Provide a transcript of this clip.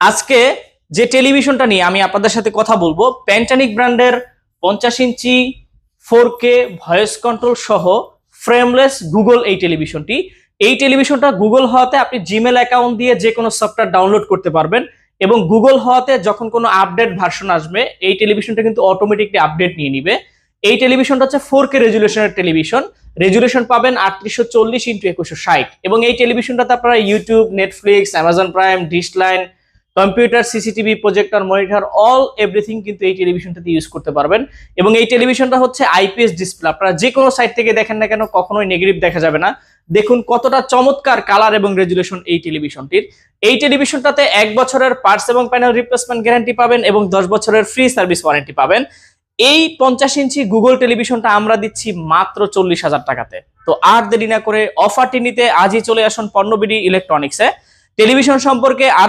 আজকে যে টেলিভিশনটা নিয়ে আমি আপনাদের সাথে কথা বলব প্যান্টানিক ব্র্যান্ডের পঞ্চাশ ইঞ্চি ফোর কে ভয়েস কন্ট্রোল সহ ফ্রেমলেস গুগল এই টেলিভিশনটি। এই টেলিভিশনটা গুগল হওয়াতে আপনি জিমেল অ্যাকাউন্ট দিয়ে যে কোনো সফটওয়্যার ডাউনলোড করতে পারবেন এবং গুগল হওয়াতে যখন কোনো আপডেট ভার্সন আসবে, এই টেলিভিশনটা কিন্তু অটোমেটিকলি আপডেট নিয়ে নিবে। এই টেলিভিশনটা হচ্ছে ফোর কে রেজুলেশনের টেলিভিশন। রেজুলেশন পাবেন আটত্রিশশো চল্লিশ ইন্টু একুশশো ষাট। এবং এই টেলিভিশনটাতে আপনারা YouTube Netflix Amazon Prime dish line computer, CCTV, projector, monitor, all everything কিন্তু এই টেলিভিশনটাতে ইউজ করতে পারবেন। এবং এই টেলিভিশনটা হচ্ছে আইপিএস ডিসপ্লে। আপনারা যে কোনো সাইট থেকে দেখেন না কেন, কখনোই নেগেটিভ দেখা যাবে না। দেখুন কতটা চমৎকার কালার এবং রেজুলেশন এই টেলিভিশনটির। এই টেলিভিশনটাতে এক বছরের পার্টস এবং প্যানেল রিপ্লেসমেন্ট গ্যারান্টি পাবেন এবং দশ বছরের ফ্রি সার্ভিস ওয়ারেন্টি পাবেন। এই পঞ্চাশ ইঞ্চি গুগল টেলিভিশনটা আমরা দিচ্ছি মাত্র চল্লিশ হাজার টাকাতে। তো আর দেরি না করে অফারটি নিতে আজই চলে আসুন পণ্যবিডি ইলেকট্রনিক্সে। টেলিভিশন সম্পর্কে আরও